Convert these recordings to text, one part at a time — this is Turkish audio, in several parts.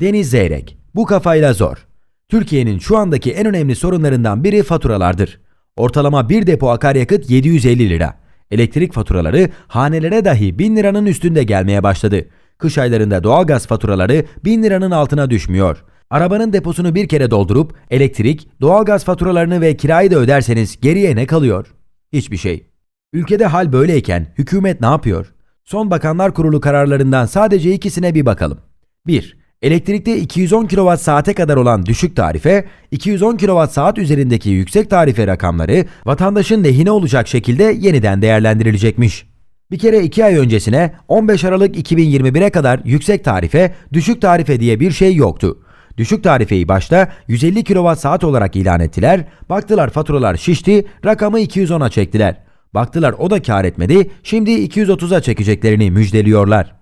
Deniz Zeyrek. Bu kafayla zor. Türkiye'nin şu andaki en önemli sorunlarından biri faturalardır. Ortalama bir depo akaryakıt 750 lira. Elektrik faturaları hanelere dahi 1000 liranın üstünde gelmeye başladı. Kış aylarında doğalgaz faturaları 1000 liranın altına düşmüyor. Arabanın deposunu bir kere doldurup elektrik, doğalgaz faturalarını ve kirayı da öderseniz geriye ne kalıyor? Hiçbir şey. Ülkede hal böyleyken hükümet ne yapıyor? Son Bakanlar Kurulu kararlarından sadece ikisine bir bakalım. 1. Elektrikte 210 kWh saate kadar olan düşük tarife, 210 kWh saat üzerindeki yüksek tarife rakamları vatandaşın lehine olacak şekilde yeniden değerlendirilecekmiş. Bir kere 2 ay öncesine 15 Aralık 2021'e kadar yüksek tarife, düşük tarife diye bir şey yoktu. Düşük tarifeyi başta 150 kWh saat olarak ilan ettiler. Baktılar faturalar şişti, rakamı 210'a çektiler. Baktılar o da kar etmedi, şimdi 230'a çekeceklerini müjdeliyorlar.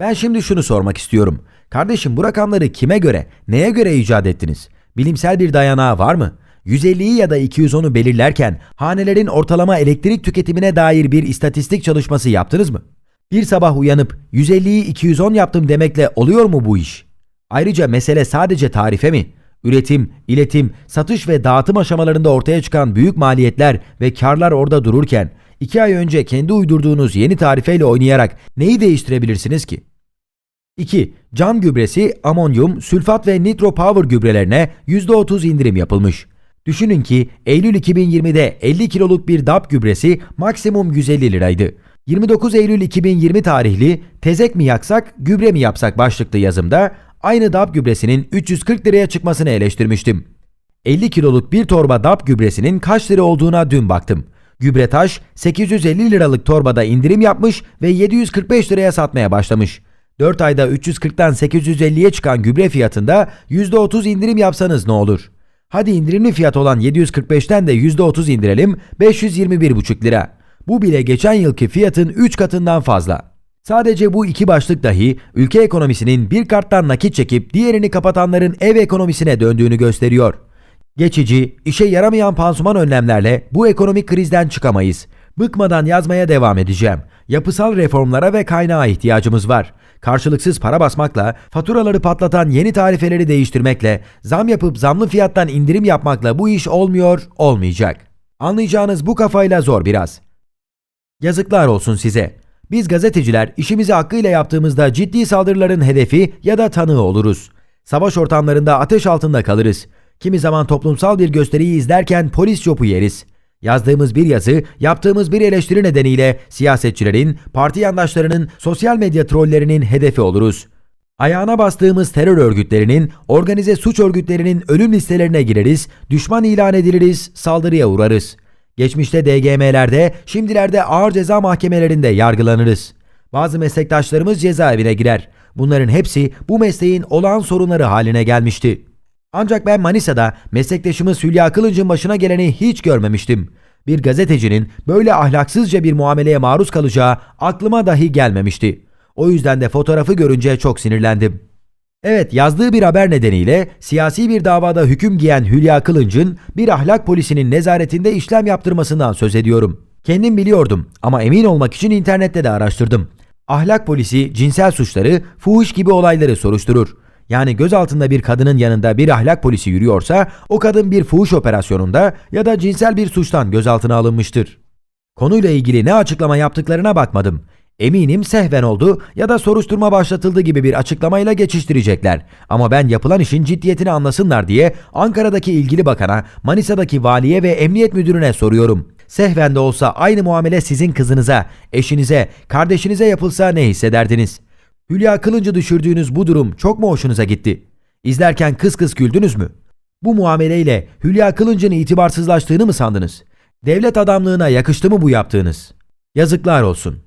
Ben şimdi şunu sormak istiyorum. Kardeşim bu rakamları kime göre, neye göre icat ettiniz? Bilimsel bir dayanağı var mı? 150'yi ya da 210'u belirlerken hanelerin ortalama elektrik tüketimine dair bir istatistik çalışması yaptınız mı? Bir sabah uyanıp 150'yi 210 yaptım demekle oluyor mu bu iş? Ayrıca mesele sadece tarife mi? Üretim, iletim, satış ve dağıtım aşamalarında ortaya çıkan büyük maliyetler ve karlar orada dururken 2 ay önce kendi uydurduğunuz yeni tarifeyle oynayarak neyi değiştirebilirsiniz ki? 2. Cam gübresi, amonyum, sülfat ve nitro power gübrelerine %30 indirim yapılmış. Düşünün ki Eylül 2020'de 50 kiloluk bir DAP gübresi maksimum 150 liraydı. 29 Eylül 2020 tarihli tezek mi yaksak, gübre mi yapsak başlıklı yazımda aynı DAP gübresinin 340 liraya çıkmasını eleştirmiştim. 50 kiloluk bir torba DAP gübresinin kaç lira olduğuna dün baktım. Gübretaş 850 liralık torbada indirim yapmış ve 745 liraya satmaya başlamış. 4 ayda 340'tan 850'ye çıkan gübre fiyatında %30 indirim yapsanız ne olur? Hadi indirimli fiyat olan 745'ten de %30 indirelim 521,5 lira. Bu bile geçen yılki fiyatın 3 katından fazla. Sadece bu iki başlık dahi ülke ekonomisinin bir karttan nakit çekip diğerini kapatanların ev ekonomisine döndüğünü gösteriyor. Geçici, işe yaramayan pansuman önlemlerle bu ekonomik krizden çıkamayız. Bıkmadan yazmaya devam edeceğim. Yapısal reformlara ve kaynağa ihtiyacımız var. Karşılıksız para basmakla, faturaları patlatan yeni tarifeleri değiştirmekle, zam yapıp zamlı fiyattan indirim yapmakla bu iş olmuyor, olmayacak. Anlayacağınız bu kafayla zor biraz. Yazıklar olsun size. Biz gazeteciler işimizi hakkıyla yaptığımızda ciddi saldırıların hedefi ya da tanığı oluruz. Savaş ortamlarında ateş altında kalırız. Kimi zaman toplumsal bir gösteriyi izlerken polis yopu yeriz. Yazdığımız bir yazı, yaptığımız bir eleştiri nedeniyle siyasetçilerin, parti yandaşlarının, sosyal medya trollerinin hedefi oluruz. Ayağına bastığımız terör örgütlerinin, organize suç örgütlerinin ölüm listelerine gireriz, düşman ilan ediliriz, saldırıya uğrarız. Geçmişte DGM'lerde, şimdilerde ağır ceza mahkemelerinde yargılanırız. Bazı meslektaşlarımız cezaevine girer. Bunların hepsi bu mesleğin olağan sorunları haline gelmişti. Ancak ben Manisa'da meslektaşımız Hülya Kılınç'ın başına geleni hiç görmemiştim. Bir gazetecinin böyle ahlaksızca bir muameleye maruz kalacağı aklıma dahi gelmemişti. O yüzden de fotoğrafı görünce çok sinirlendim. Evet yazdığı bir haber nedeniyle siyasi bir davada hüküm giyen Hülya Kılınç'ın bir ahlak polisinin nezaretinde işlem yaptırmasından söz ediyorum. Kendim biliyordum ama emin olmak için internette de araştırdım. Ahlak polisi cinsel suçları, fuhuş gibi olayları soruşturur. Yani gözaltında bir kadının yanında bir ahlak polisi yürüyorsa o kadın bir fuhuş operasyonunda ya da cinsel bir suçtan gözaltına alınmıştır. Konuyla ilgili ne açıklama yaptıklarına bakmadım. Eminim sehven oldu ya da soruşturma başlatıldı gibi bir açıklamayla geçiştirecekler. Ama ben yapılan işin ciddiyetini anlasınlar diye Ankara'daki ilgili bakana, Manisa'daki valiye ve emniyet müdürüne soruyorum. Sehven de olsa aynı muamele sizin kızınıza, eşinize, kardeşinize yapılsa ne hissederdiniz? Hülya Kılınç'ı düşürdüğünüz bu durum çok mu hoşunuza gitti? İzlerken kıs kıs güldünüz mü? Bu muameleyle Hülya Kılınç'ın itibarsızlaştığını mı sandınız? Devlet adamlığına yakıştı mı bu yaptığınız? Yazıklar olsun.